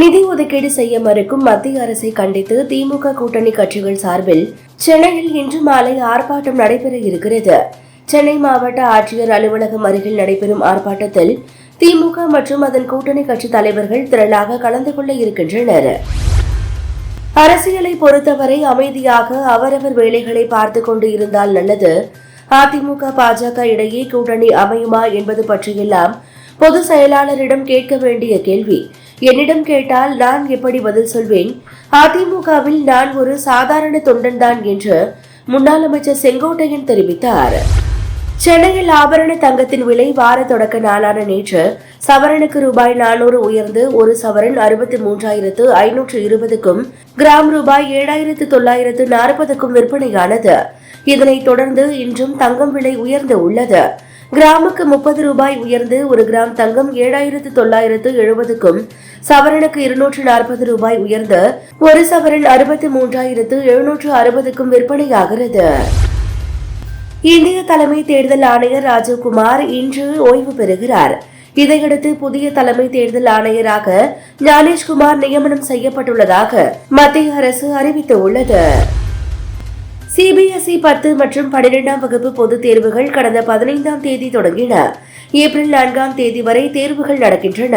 நிதி ஒதுக்கீடு செய்ய மறுக்கும் மத்திய அரசை கண்டித்து திமுக கூட்டணி கட்சிகள் சார்பில் சென்னையில் இன்று மாலை ஆர்ப்பாட்டம் நடைபெற இருக்கிறது. சென்னை மாவட்ட ஆட்சியர் அலுவலகம் அருகில் நடைபெறும் ஆர்ப்பாட்டத்தில் திமுக மற்றும் அதன் கூட்டணி கட்சி தலைவர்கள் திரளாக கலந்து கொள்ள இருக்கின்றனர். அரசியலை பொறுத்தவரை அமைதியாக அவரவர் வேலைகளை பார்த்து கொண்டு இருந்தால் நல்லது. அதிமுக பாஜக இடையே கூட்டணி அமையுமா என்பது பற்றியெல்லாம் பொதுச் செயலாளரிடம் கேட்க வேண்டிய கேள்வி. என்னிடம் கேட்டால் நான் எப்படி பதில் சொல்வேன்? அதிமுகவில் நான் ஒரு சாதாரண தொண்டன்தான் என்று முன்னாள் அமைச்சர் செங்கோட்டையன் தெரிவித்தார். சென்னையில் ஆபரண தங்கத்தின் விலை வார தொடக்க நாளான நேற்று சவரனுக்கு ரூபாய் நானூறு உயர்ந்து ஒரு சவரன் அறுபத்தி மூன்றாயிரத்து ஐநூற்று இருபதுக்கும் கிராம் ரூபாய் ஏழாயிரத்து தொள்ளாயிரத்து நாற்பதுக்கும் விற்பனையானது. இதனைத் தொடர்ந்து இன்றும் தங்கம் விலை உயர்ந்து உள்ளது. கிராமுக்கு முப்பது ரூபாய் உயர்ந்து ஒரு கிராம் தங்கம் ஏழாயிரத்து தொள்ளாயிரத்து எழுபதுக்கும் சவரனுக்கு இருநூற்று நாற்பது ரூபாய் உயர்ந்து ஒரு சவரன் அறுபத்தி மூன்றாயிரத்து எழுநூற்று அறுபதுக்கும் விற்பனையாகிறது. இந்திய தலைமை தேர்தல் ஆணையர் ராஜீவ்குமார் இன்று ஓய்வு பெறுகிறார். இதையடுத்து புதிய தலைமை தேர்தல் ஆணையராக ஞானேஷ்குமார் நியமனம் செய்யப்பட்டுள்ளதாக மத்திய அரசு அறிவித்துள்ளது. சிபிஎஸ்இ பத்து மற்றும் பனிரெண்டாம் வகுப்பு பொதுத் தேர்வுகள் கடந்த பதினைந்தாம் தேதி தொடங்கின. ஏப்ரல் நான்காம் தேதி வரை தேர்வுகள் நடக்கின்றன.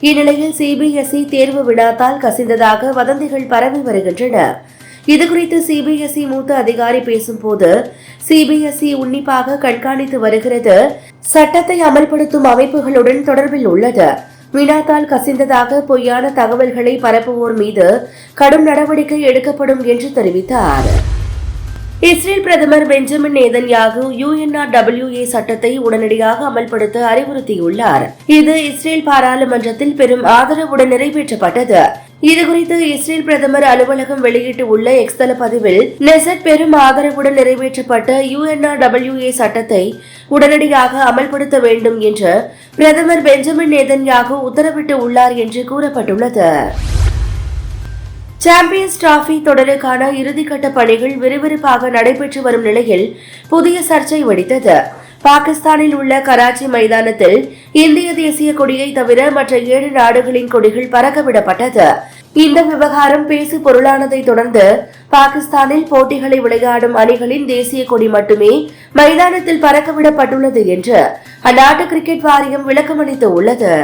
இந்நிலையில் சிபிஎஸ்இ தேர்வு வினாத்தால் கசிந்ததாக வதந்திகள் பரவி வருகின்றன. இதுகுறித்து சிபிஎஸ்இ மூத்த அதிகாரி பேசும்போது சிபிஎஸ்இ உன்னிப்பாக கண்காணித்து வருகிறது. சட்டத்தை அமல்படுத்தும் அமைப்புகளுடன் தொடர்பில் உள்ளது. வினாத்தால் கசிந்ததாக பொய்யான தகவல்களை பரப்புவோர் மீது கடும் நடவடிக்கை எடுக்கப்படும் என்று தெரிவித்தார். இஸ்ரேல் பிரதமர் பெஞ்சமின் நேதன்யாகு யுஎன்ஆர்டபிள்யூஏ சட்டத்தை உடனடியாக அமல்படுத்த அறிவுறுத்தியுள்ளார். இது இஸ்ரேல் பாராளுமன்றத்தில் பெரும் ஆதரவுடன் நிறைவேற்றப்பட்டது. இதுகுறித்து இஸ்ரேல் பிரதமர் அலுவலகம் வெளியிட்டுள்ள எக்ஸ்தல பதிவில் நெசட் பெரும் ஆதரவுடன் நிறைவேற்றப்பட்ட யுஎன்ஆர்டபிள்யூஏ சட்டத்தை உடனடியாக அமல்படுத்த வேண்டும் என்று பிரதமர் பெஞ்சமின் நேதன்யாகு உத்தரவிட்டு உள்ளார் என்று கூறப்பட்டுள்ளது. சாம்பியன்ஸ் டிராபி தொடருக்கான இறுதிக்கட்ட பணிகள் விறுவிறுப்பாக நடைபெற்று வரும் நிலையில் புதிய சர்ச்சை வெடித்தது. பாகிஸ்தானில் உள்ள கராச்சி மைதானத்தில் இந்திய தேசிய கொடியை தவிர மற்ற ஏழு நாடுகளின் கொடிகள் பறக்கவிடப்பட்டது இந்த விவகாரம் பேசு பொருளானதை தொடர்ந்து பாகிஸ்தானில் போட்டிகளை விளையாடும் அணிகளின் தேசிய கொடி மட்டுமே மைதானத்தில் பறக்கவிடப்பட்டுள்ளது என்று அந்நாட்டு கிரிக்கெட் வாரியம் விளக்கமளித்து உள்ளது.